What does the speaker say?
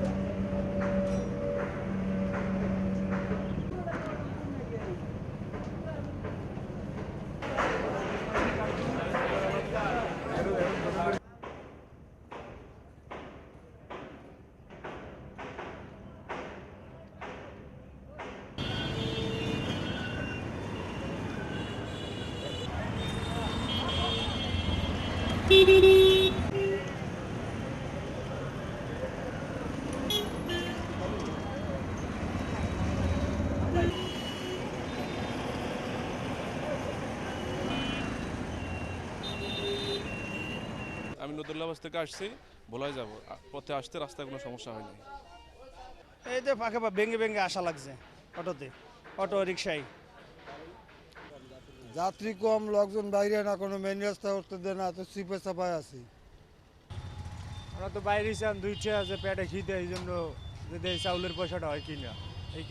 か。Dee dee dee. আমি নদুল্লাবাস থেকে আসছি ভোলায় যাব। পথে আসতে রাস্তায় কোনো সমস্যা হয়নি। এই যে ফাঁকে ভেঙে ভেঙে আসা লাগছে অটোতে অটো রিক্সায় যাত্রী কম লোকজন বাইরে না কোনো মেন রাস্তা উঠতে দেয় না তো সিপে চাপায় আছি। আমরা তো বাইরে ছিলাম দুইটা আছে পেটে খিদে এই জন্য যদি এই চাউলের পয়সাটা হয় কিনা এই